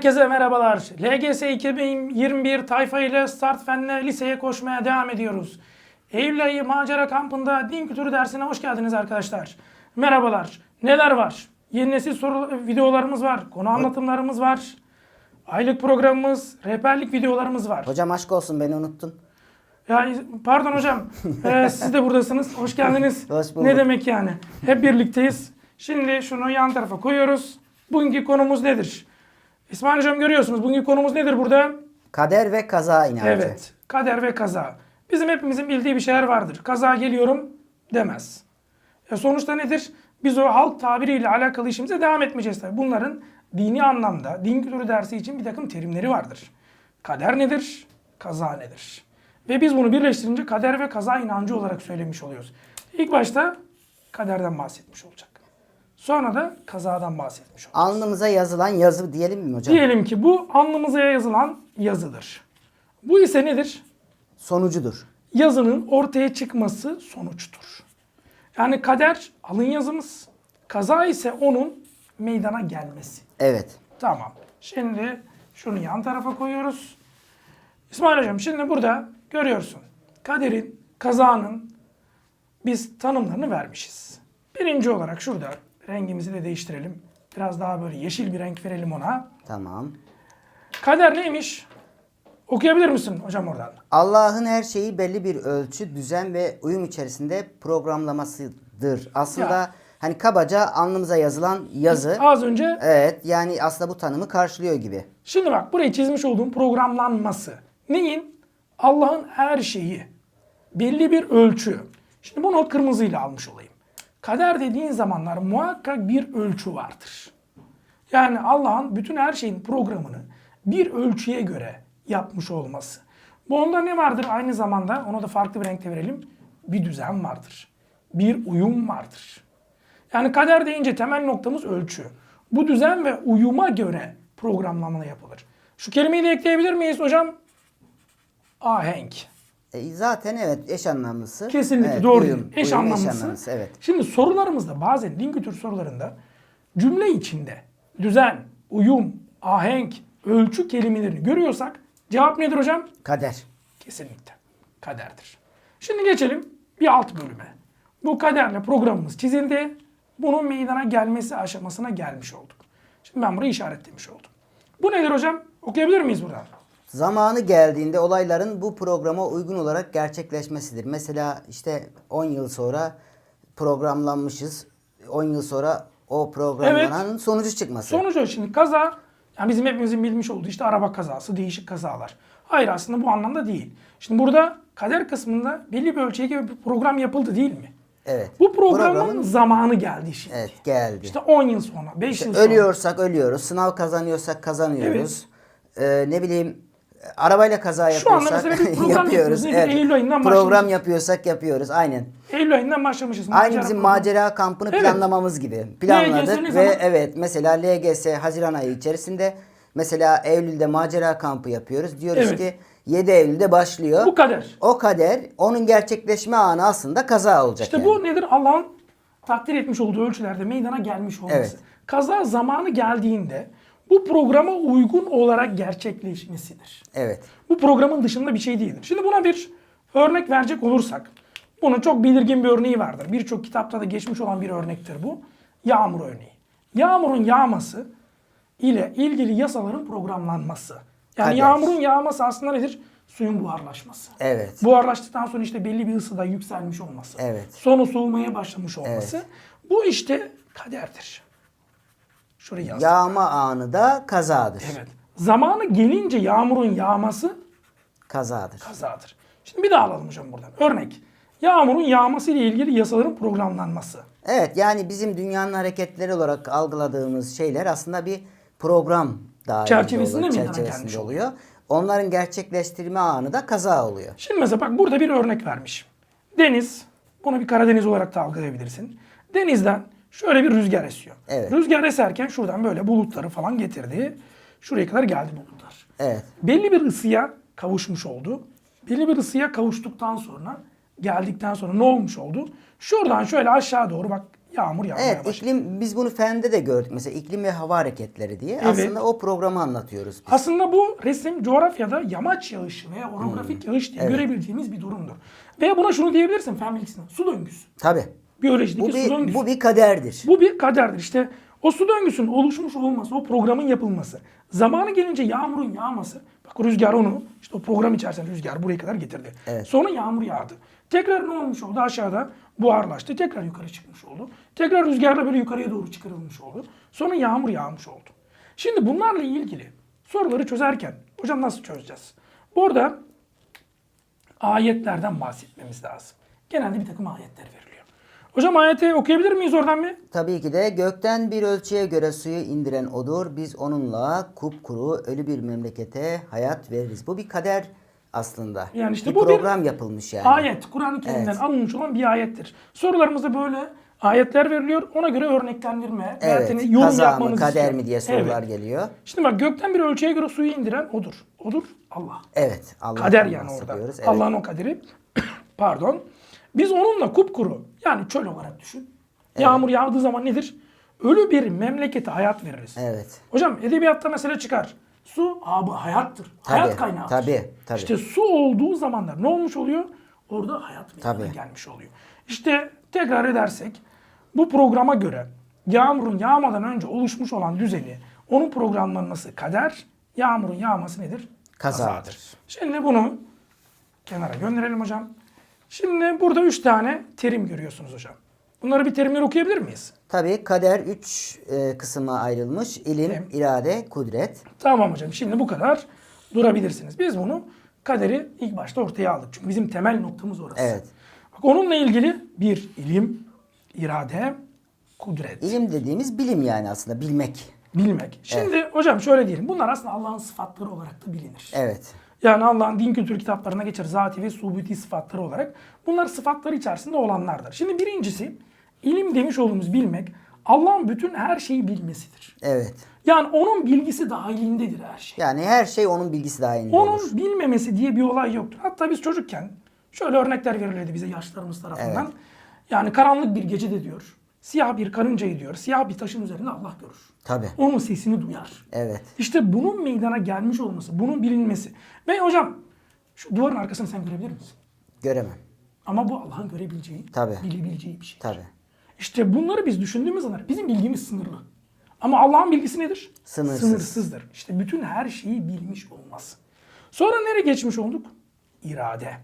Herkese merhabalar. LGS 2021 tayfa ile Start Fen'le liseye koşmaya devam ediyoruz. Eylül ayı macera kampında din kültürü dersine hoş geldiniz arkadaşlar. Merhabalar. Neler var? Yeni nesil soru videolarımız var. Konu anlatımlarımız var. Aylık programımız, rehberlik videolarımız var. Hocam aşk olsun beni unuttun. Ya pardon hocam. Ee, siz de buradasınız. Hoş geldiniz. Hoş bulduk. ne demek yani? Hep birlikteyiz. Şimdi şunu yan tarafa koyuyoruz. Bugünkü konumuz nedir? İsmail hocam görüyorsunuz. Bugünkü konumuz nedir burada? Kader ve kaza inancı. Evet. Kader ve kaza. Bizim hepimizin bildiği bir şeyler vardır. Kaza geliyorum demez. E sonuçta nedir? Biz o halk tabiriyle alakalı işimize devam etmeyeceğiz tabii. Bunların dini anlamda, din kültürü dersi için bir takım terimleri vardır. Kader nedir? Kaza nedir? Ve biz bunu birleştirince kader ve kaza inancı olarak söylemiş oluyoruz. İlk başta kaderden bahsetmiş olacak. Sonra da kazadan bahsetmiş olacak. Alnımıza yazılan yazı diyelim mi hocam? Diyelim ki bu alnımıza yazılan yazıdır. Bu ise nedir? Sonucudur. yazının ortaya çıkması sonuçtur. Yani kader alın yazımız, kaza ise onun meydana gelmesi. Evet. Tamam. Şimdi şunu yan tarafa koyuyoruz. İsmail Hocam şimdi burada görüyorsun. Kaderin, kazanın biz tanımlarını vermişiz. Birinci olarak şurada rengimizi de değiştirelim. Biraz daha böyle yeşil bir renk verelim ona. Tamam. Kader neymiş? Okuyabilir misin hocam oradan? Allah'ın her şeyi belli bir ölçü, düzen ve uyum içerisinde programlamasıdır. Aslında Ya. hani kabaca alnımıza yazılan yazı. Az önce Evet yani aslında bu tanımı karşılıyor gibi. Şimdi bak burayı çizmiş olduğum programlanması. Neyin? Allah'ın her şeyi. Belli bir ölçü. Şimdi bunu kırmızıyla almış olayım. Kader dediğin zamanlar muhakkak bir ölçü vardır. Yani Allah'ın bütün her şeyin programını bir ölçüye göre yapmış olması. Bu onda ne vardır aynı zamanda? Onu da farklı bir renkte verelim. Bir düzen vardır. Bir uyum vardır. Yani kader deyince temel noktamız ölçü. Bu düzen ve uyuma göre programlama yapılır. Şu kelimeyi de ekleyebilir miyiz hocam? Ahenk. E, zaten evet eş anlamlısı. Kesinlikle Evet, doğru. uyum. Eş uyum, anlamlısı. evet. Şimdi sorularımızda bazen din kültür sorularında cümle içinde düzen, uyum, ahenk, ölçü kelimelerini görüyorsak cevap nedir hocam? Kader. Kesinlikle. Kaderdir. Şimdi geçelim bir alt bölüme. Bu kaderle programımız çizildi. Bunun meydana gelmesi aşamasına gelmiş olduk. Şimdi ben burayı işaretlemiş oldum. Bu nedir hocam? Okuyabilir miyiz buradan? Zamanı geldiğinde olayların bu programa uygun olarak gerçekleşmesidir. Mesela işte 10 yıl sonra programlanmışız. 10 yıl sonra o programlanan sonucu çıkması. Sonuç o şimdi kaza yani bizim hepimizin bilmiş olduğu işte araba kazası, değişik kazalar. Hayır aslında bu anlamda değil. Şimdi burada kader kısmında belli bir ölçüye gibi bir program yapıldı değil mi? Evet. Bu programın Programın- zamanı geldi şimdi. Evet geldi. İşte 10 yıl sonra, 5 yıl sonra. Ölüyorsak ölüyoruz. Sınav kazanıyorsak kazanıyoruz. Ee, ne bileyim arabayla kaza Şu anda yapıyorsak mesela bir program yapıyoruz. yapıyoruz. Nedir? Eylül ayından Program başlamışız. yapıyorsak yapıyoruz. Aynen. Eylül ayından başlamışız. Aynı bizim programı. macera kampını Evet. planlamamız gibi. LGS ne Planladık ve zaman? evet mesela LGS Haziran ayı içerisinde mesela Eylül'de macera kampı yapıyoruz. Diyoruz Evet. ki 7 Eylül'de başlıyor. Bu kader. O kader onun gerçekleşme anı aslında kaza olacak İşte yani. bu nedir? Allah'ın takdir etmiş olduğu ölçülerde meydana gelmiş olması. Evet. Kaza zamanı geldiğinde bu programa uygun olarak gerçekleşmesidir. Evet. Bu programın dışında bir şey değildir. Şimdi buna bir örnek verecek olursak, bunun çok belirgin bir örneği vardır. Birçok kitapta da geçmiş olan bir örnektir bu. Yağmur örneği. Yağmurun yağması ile ilgili yasaların programlanması. Yani Kader. yağmurun yağması aslında nedir? Suyun buharlaşması. Evet. Buharlaştıktan sonra işte belli bir ısıda yükselmiş olması. Evet. Sonra soğumaya başlamış olması. Bu işte kaderdir. Şurayı yaz. Yağma anı da kazadır. Evet. Zamanı gelince yağmurun yağması Kazadır. kazadır. Şimdi bir daha alalım hocam buradan. Örnek. Yağmurun yağması ile ilgili yasaların programlanması. Evet yani bizim dünyanın hareketleri olarak algıladığımız şeyler aslında bir program dahilinde Çerçevesinde oluyor, meydana çerçevesinde gelmiş oluyor. Onların gerçekleştirme anı da kaza oluyor. Şimdi mesela bak burada bir örnek vermiş. Deniz, bunu bir Karadeniz olarak da algılayabilirsin. Denizden şöyle bir rüzgar esiyor. Evet. Rüzgar eserken şuradan böyle bulutları falan getirdi. Şuraya kadar geldi bulutlar. Evet. Belli bir ısıya kavuşmuş oldu. Belli bir ısıya kavuştuktan sonra geldikten sonra ne olmuş oldu? Şuradan şöyle aşağı doğru bak yağmur yağmaya Evet başladı. iklim biz bunu fende de gördük. Mesela iklim ve hava hareketleri diye. Evet. Aslında o programı anlatıyoruz biz. Aslında bu resim coğrafyada yamaç yağışı veya orografik yağış diye Hmm. Evet. görebildiğimiz bir durumdur. Veya buna şunu diyebilirsin fen bilgisine. Su döngüsü. Tabii. Biyolojideki Bu su bir, döngüsü. bu bir kaderdir. Bu bir kaderdir. İşte o su döngüsünün oluşmuş olması, o programın yapılması, zamanı gelince yağmurun yağması. Bak rüzgar onu, işte o program içerisinde rüzgar buraya kadar getirdi. Evet. Sonra yağmur yağdı. Tekrar ne olmuş oldu? Aşağıda buharlaştı. Tekrar yukarı çıkmış oldu. Tekrar rüzgarla böyle yukarıya doğru çıkarılmış oldu. Sonra yağmur yağmış oldu. Şimdi bunlarla ilgili soruları çözerken, hocam nasıl çözeceğiz? Burada ayetlerden bahsetmemiz lazım. Genelde bir takım ayetler veriliyor. Hocam ayeti okuyabilir miyiz oradan bir? Tabii ki de gökten bir ölçüye göre suyu indiren odur. Biz onunla kupkuru ölü bir memlekete hayat veririz. Bu bir kader aslında. Yani işte bir bu bir program yapılmış yani. Ayet, Kur'an-ı Kerim'den Evet. alınmış olan bir ayettir. Sorularımızda böyle ayetler veriliyor. Ona göre örneklendirme, Evet. evet. yorum Kaza mı yapmanızı kader istiyorum. mi diye sorular Evet. geliyor. Şimdi bak gökten bir ölçüye göre suyu indiren odur. Odur Allah. Evet. Allah'tan Kader yani orada. Evet. Allah'ın o kaderi. Pardon. Biz onunla kupkuru yani çöl olarak düşün. Yağmur yağdığı zaman nedir? Ölü bir memlekete hayat veririz. Evet. Hocam edebiyatta mesele çıkar. Su abi hayattır. hayat Tabii, kaynağıdır. tabii, tabii. İşte su olduğu zamanlar ne olmuş oluyor? Orada hayat meydana gelmiş oluyor. İşte tekrar edersek bu programa göre yağmurun yağmadan önce oluşmuş olan düzeni, onun programlanması kader, yağmurun yağması nedir? Kazadır. Şimdi bunu kenara gönderelim hocam. Şimdi burada üç tane terim görüyorsunuz hocam. Bunları bir terimleri okuyabilir miyiz? Tabii kader üç e, kısma ayrılmış. İlim, Evet. irade, kudret. Tamam hocam şimdi bu kadar durabilirsiniz. Biz bunu kaderi ilk başta ortaya aldık. Çünkü bizim temel noktamız orası. Evet. Bak onunla ilgili bir ilim, irade, kudret, İlim dediğimiz bilim yani aslında bilmek. bilmek. Şimdi hocam şöyle diyelim. Bunlar aslında Allah'ın sıfatları olarak da bilinir. Evet. Yani Allah'ın din kültürü kitaplarına geçer zati ve subuti sıfatları olarak. Bunlar sıfatları içerisinde olanlardır. Şimdi birincisi ilim demiş olduğumuz bilmek Allah'ın bütün her şeyi bilmesidir. Evet. Yani onun bilgisi dahilindedir her şey. Yani her şey onun bilgisi dahilinde Onun olur. bilmemesi diye bir olay yoktur. Hatta biz çocukken şöyle örnekler verilirdi bize yaşlarımız tarafından. Evet. Yani karanlık bir gecede diyor. Siyah bir karıncayı diyor. Siyah bir taşın üzerinde Allah görür. Tabii. Onun sesini duyar. Evet. İşte bunun meydana gelmiş olması, bunun bilinmesi. Ve hocam şu duvarın arkasını sen görebilir misin? Göremem. Ama bu Allah'ın görebileceği, Tabii. bilebileceği bir şey. Tabii. İşte bunları biz düşündüğümüz zaman bizim bilgimiz sınırlı. Ama Allah'ın bilgisi nedir? Sınırsız. Sınırsızdır. İşte bütün her şeyi bilmiş olması. Sonra nereye geçmiş olduk? İrade.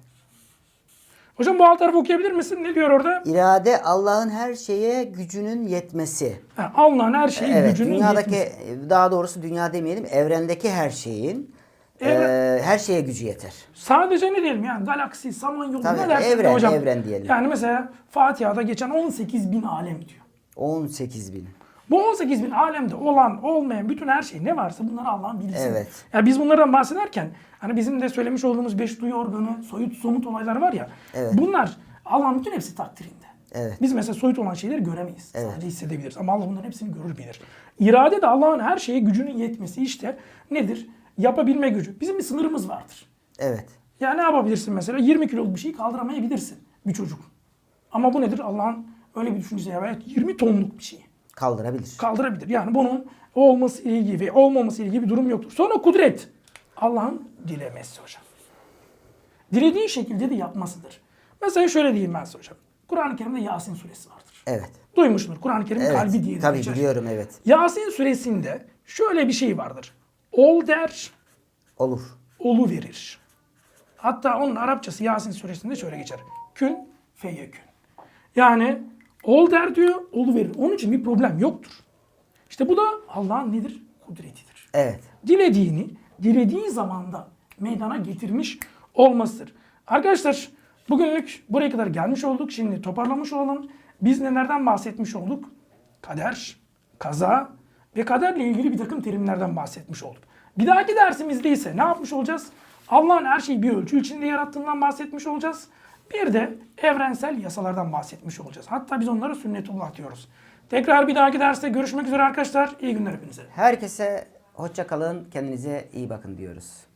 Hocam bu alt tarafı okuyabilir misin? Ne diyor orada? İrade Allah'ın her şeye gücünün yetmesi. Ha, Allah'ın her şeyi Evet, gücünün dünyadaki yetmesi. daha doğrusu dünya demeyelim, evrendeki her şeyin Evren- e, her şeye gücü yeter. Sadece ne diyelim yani galaksi, samanyolu Tabii, ne dersin de evren, hocam. evren diyelim. Yani mesela Fatiha'da geçen 18 bin alem diyor. 18 bin. Bu 18 bin alemde olan, olmayan bütün her şey ne varsa bunlar Allah'ın bilgisi. Evet. Ya biz bunlardan bahsederken hani bizim de söylemiş olduğumuz beş duyu organı, soyut, somut olaylar var ya. Evet. Bunlar Allah'ın bütün hepsi takdirinde. Evet. Biz mesela soyut olan şeyleri göremeyiz. Evet. Sadece hissedebiliriz. Ama Allah bunların hepsini görür bilir. İrade de Allah'ın her şeye gücünün yetmesi işte nedir? Yapabilme gücü. Bizim bir sınırımız vardır. Evet. Ya ne yapabilirsin mesela? 20 kiloluk bir şeyi kaldıramayabilirsin bir çocuk. Ama bu nedir? Allah'ın öyle bir düşüncesi ya. Belki 20 tonluk bir şeyi Kaldırabilir. kaldırabilir. Yani bunun olması ile ilgili ve olmaması ile ilgili bir durum yoktur. Sonra kudret. Allah'ın dilemesi hocam. Dilediği şekilde de yapmasıdır. Mesela şöyle diyeyim ben size hocam. Kur'an-ı Kerim'de Yasin suresi vardır. Evet. Duymuşsunuz. Kur'an-ı Kerim'in Evet. kalbi diye Tabii geçer. biliyorum evet. Yasin suresinde şöyle bir şey vardır. Ol der, Olur. olu verir. Hatta onun Arapçası Yasin suresinde şöyle geçer. Kün feyekün. Yani ol der diyor, olu verir. Onun için bir problem yoktur. İşte bu da Allah'ın nedir? Kudretidir. Evet. Dilediğini, dilediği zamanda meydana getirmiş olmasıdır. Arkadaşlar bugünlük buraya kadar gelmiş olduk. Şimdi toparlamış olalım. Biz nelerden bahsetmiş olduk? Kader, kaza ve kaderle ilgili bir takım terimlerden bahsetmiş olduk. Bir dahaki dersimizde ise ne yapmış olacağız? Allah'ın her şeyi bir ölçü içinde yarattığından bahsetmiş olacağız. Bir de evrensel yasalardan bahsetmiş olacağız. Hatta biz onlara sünnetullah diyoruz. Tekrar bir dahaki derste görüşmek üzere arkadaşlar. İyi günler hepinize. Herkese hoşça kalın. Kendinize iyi bakın diyoruz.